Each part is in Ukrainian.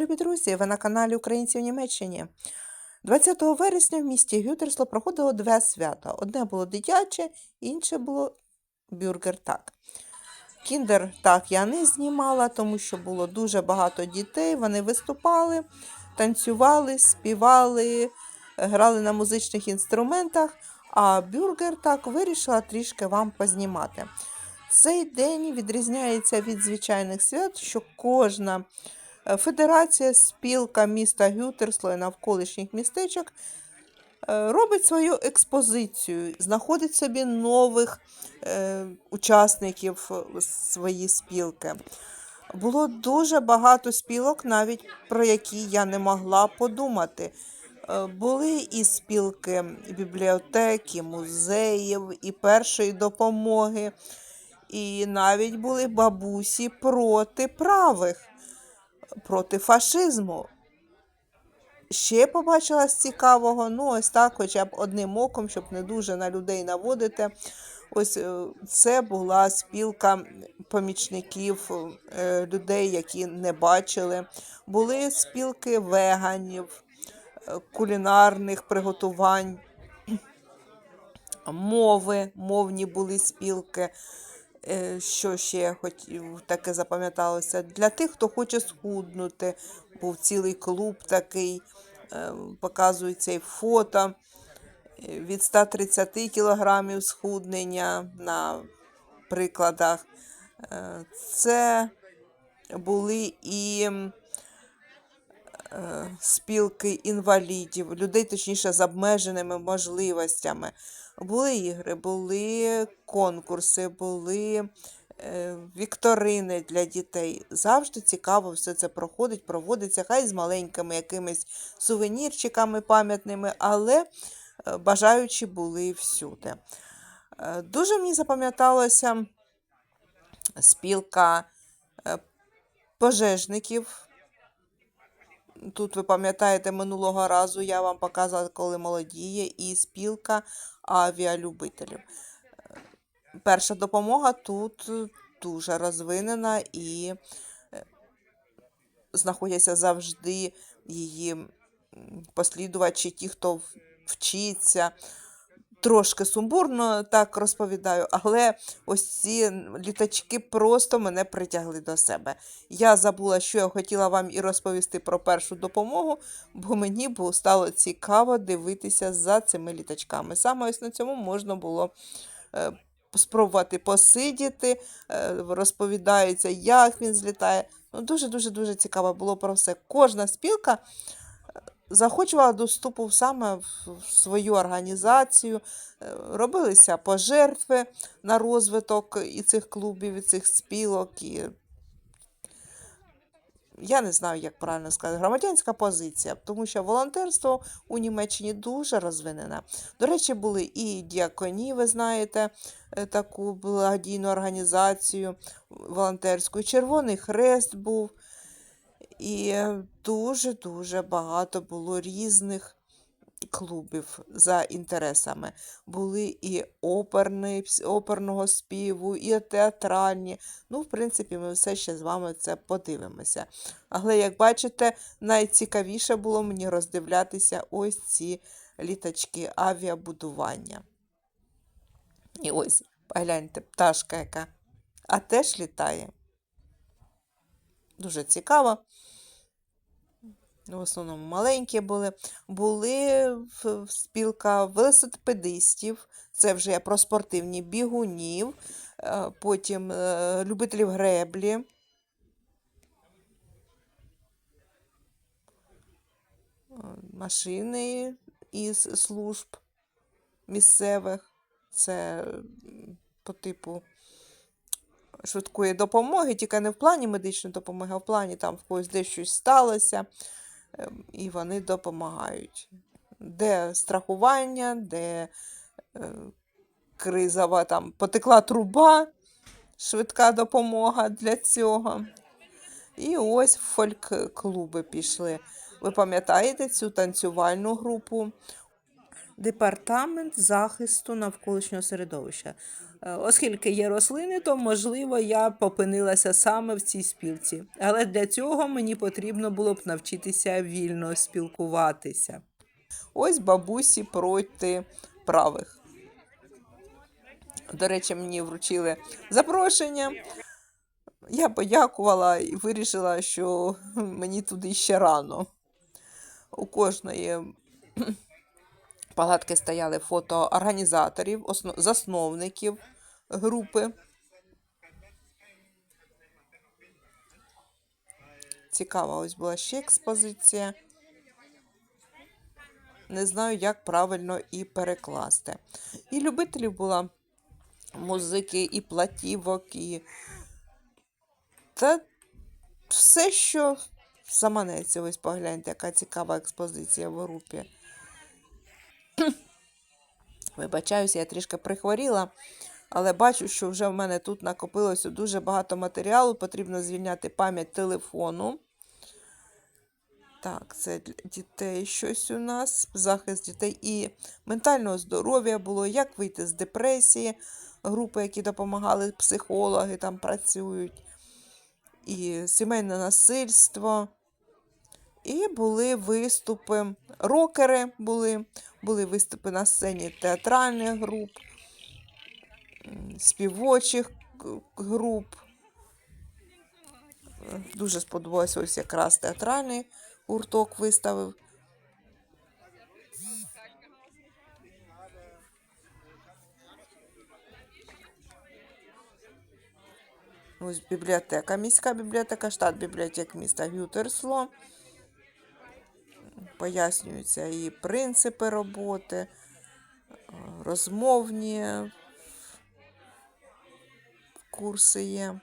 Любі друзі! Ви на каналі Українці в Німеччині. 20 вересня в місті Гютерсло проходило два свята. Одне було дитяче, інше було бюргер-так. Кіндер так я не знімала, тому що було дуже багато дітей. Вони виступали, танцювали, співали, грали на музичних інструментах, а бюргер так вирішила трішки вам познімати. Цей день відрізняється від звичайних свят, що кожна федерація, спілка міста Гютерсло і навколишніх містечок е, робить свою експозицію, знаходить собі нових е, учасників е, свої спілки. Було дуже багато спілок, навіть про які я не могла подумати. Е, Були і спілки бібліотеки, музеїв, і першої допомоги, і навіть були бабусі проти правих, проти фашизму. Ще побачила з цікавого, ну ось так, хоча б одним оком, щоб не дуже на людей наводити. Ось е, це була спілка помічників е, людей, які не бачили. Були спілки веганів, е, кулінарних приготувань, мови, мовні були спілки. Е, Що ще хотів таке запам'яталося? Для тих, хто хоче схуднути, був цілий клуб такий, е, показується і фото е, від 130 кілограмів схуднення на прикладах. Це були і спілки інвалідів, людей, точніше, з обмеженими можливостями. Були ігри, були конкурси, були е, вікторини для дітей. Завжди цікаво все це проходить, проводиться, хай з маленькими якимись сувенірчиками пам'ятними, але е, бажаючі були всюди. Е, Дуже мені запам'яталася спілка пожежників. Тут ви пам'ятаєте, минулого разу я вам показувала, коли молодіє, і спілка авіалюбителів. Е, Перша допомога тут дуже розвинена і е, знаходяться завжди її послідувачі, ті, хто вчиться. Трошки сумбурно так розповідаю, але ось ці літачки просто мене притягли до себе. Я забула, що я хотіла вам і розповісти про першу допомогу, бо мені було стало цікаво дивитися за цими літачками. Саме ось на цьому можна було е, спробувати посидіти, е, розповідається, як він злітає. Ну, дуже-дуже дуже цікаво було про все. Кожна спілка захочувала до вступу саме в свою організацію, е, робилися пожертви на розвиток і цих клубів, і цих спілок. І... Я не знаю, як правильно сказати, громадянська позиція, тому що волонтерство у Німеччині дуже розвинене. До речі, були і діаконі, ви знаєте, е, таку благодійну організацію волонтерську, Червоний Хрест був. І дуже-дуже багато було різних клубів за інтересами. Були і оперний, оперного співу, і театральні. Ну, в принципі, ми все ще з вами це подивимося. Але, як бачите, найцікавіше було мені роздивлятися ось ці літачки авіабудування. І ось, погляньте, пташка яка. А теж літає. Дуже цікаво. В основному маленькі були. Були спілка велосипедистів, це вже я про спортивні бігунів, е, потім е, любителів греблі. е, Машини із служб місцевих. Це по типу швидкої допомоги, тільки не в плані медичної допомоги, а в плані там в когось десь щось сталося, ем, і вони допомагають. Де страхування, де е, кризова там потекла труба, швидка допомога для цього. І ось фольк-клуби пішли. Ви пам'ятаєте цю танцювальну групу? Департамент захисту навколишнього середовища. Е, Оскільки є рослини, то можливо я попинилася саме в цій спілці. Але для цього мені потрібно було б навчитися вільно спілкуватися. Ось бабусі проти правих. До речі, мені вручили запрошення. Я подякувала і вирішила, що мені туди ще рано. У кожної палатки стояли фото організаторів, засновників групи. Цікава ось була ще експозиція. Не знаю, як правильно і перекласти. І любителів була музики, і платівок, і та все, що заманеться. Ось погляньте, яка цікава експозиція в групі. Вибачаюся, я трішки прихворіла, але бачу, що вже в мене тут накопилося дуже багато матеріалу. Потрібно звільняти пам'ять телефону. Так, це для дітей щось у нас, захист дітей і ментального здоров'я було, як вийти з депресії, групи, які допомагали, психологи там працюють, і сімейне насильство. І були виступи, рокери були, були виступи на сцені театральних груп, співочих груп. Дуже сподобалося ось якраз театральний гурток виставив. Ось бібліотека, міська бібліотека, штат бібліотек міста Гютерсло. Пояснюються і принципи роботи, е, розмовні курси є.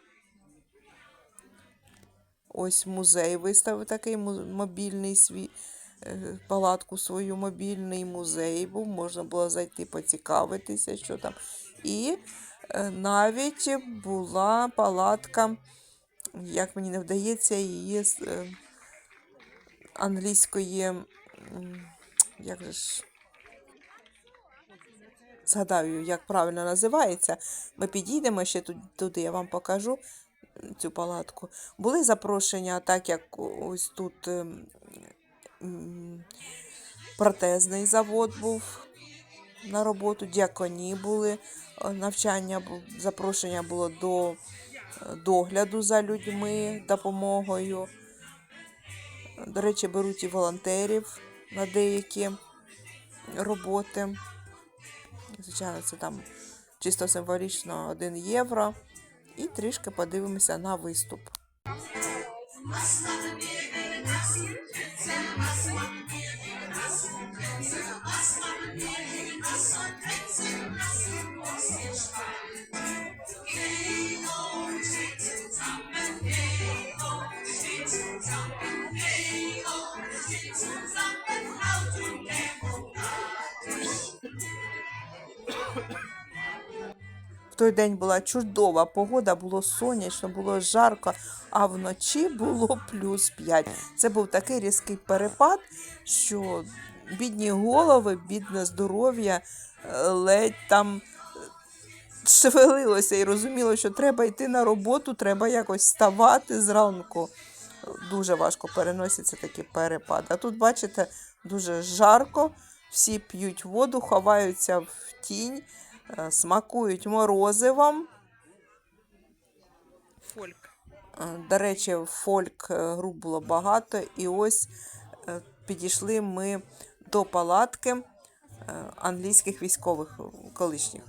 Ось музей виставив такий мобільний свій е, палатку свою мобільний музей був. Можна було зайти поцікавитися, що там. І е, навіть була палатка, як мені не вдається, її англійської. Як же ж. Згадаю, як правильно називається. Ми підійдемо ще туди, я вам покажу цю палатку. Були запрошення, так як ось тут ем, протезний завод був на роботу, діаконі були, е, навчання, запрошення було до е, догляду за людьми, допомогою. До речі, беруть і волонтерів на деякі роботи. Звичайно, це там чисто символічно 1 євро. І трішки подивимося на виступ. Той день була чудова погода, було сонячно, було жарко, а вночі було плюс 5. Це був такий різкий перепад, що бідні голови, бідне здоров'я е, ледь там е, шевелилося і розуміло, що треба йти на роботу, треба якось вставати зранку. Дуже важко переносяться такі перепади. А тут, бачите, дуже жарко, всі п'ють воду, ховаються в тінь, смакують морозивом. Фольк. Е, До речі, фольк е, груп було багато, і ось е, підійшли ми до палатки е, англійських військових е, колишніх.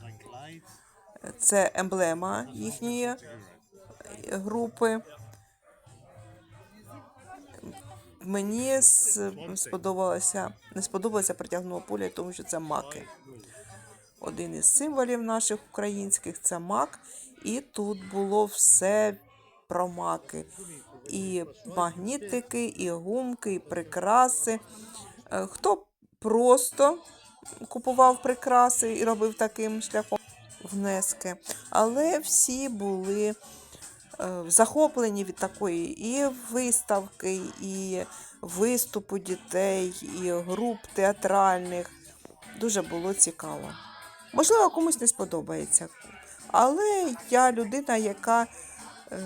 Е, Це емблема їхньої е, групи. Мені сподобалося, не сподобалося притягнуло поля, тому що це маки. Один із символів наших українських це мак, і тут було все про маки. І магнітики, і гумки, і прикраси. Е, Хто просто купував прикраси і робив таким шляхом внески, але всі були е, захоплені від такої і виставки, і виступу дітей, і груп театральних, дуже було цікаво. Можливо, комусь не сподобається. Але я людина, яка е,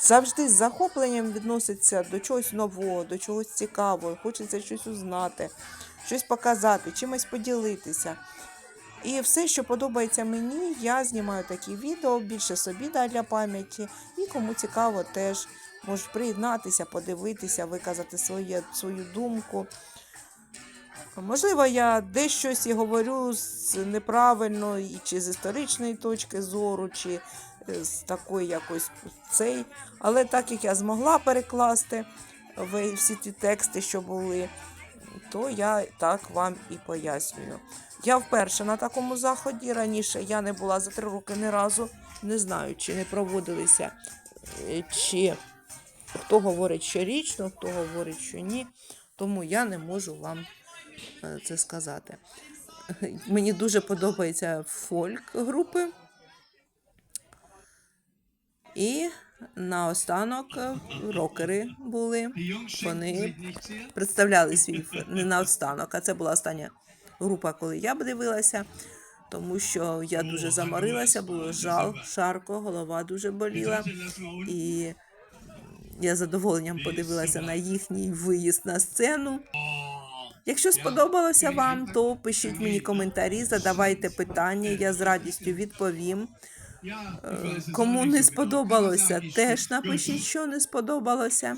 завжди з захопленням відноситься до чогось нового, до чогось цікавого, хочеться щось узнати, щось показати, чимось поділитися. І все, що подобається мені, я знімаю такі відео, більше собі для пам'яті. І кому цікаво, теж можуть приєднатися, подивитися, виказати своє, свою думку. Можливо, я десь щось і говорю з неправильно, і чи з історичної точки зору, чи е, з такої якось цей. Але так як я змогла перекласти ви- всі ті тексти, що були, то я так вам і пояснюю. Я вперше на такому заході. Раніше я не була за три роки ні разу. Не знаю, чи не проводилися, е, чи хто говорить щорічно, хто говорить, що ні. Тому я не можу вам е, це сказати. Мені дуже подобається фольк групи. І наостанок е, рокери були. Вони представляли свій не наостанок, а це була остання група, коли я б дивилася, тому що я дуже заморилася, було жал, шарко, голова дуже боліла. І я задоволенням подивилася на їхній виїзд на сцену. Якщо сподобалося вам, то пишіть мені коментарі, задавайте питання, я з радістю відповім. Е, Кому не сподобалося, теж напишіть, що не сподобалося.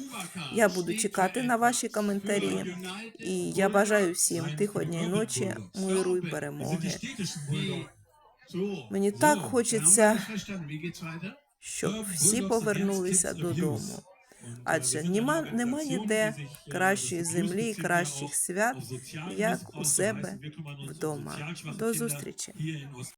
Я буду чекати на ваші коментарі. І я бажаю всім тихої ночі, миру і перемоги. Мені так хочеться, щоб всі повернулися додому. Адже нема, нема ніде кращої землі і кращих свят, як у себе вдома. До зустрічі.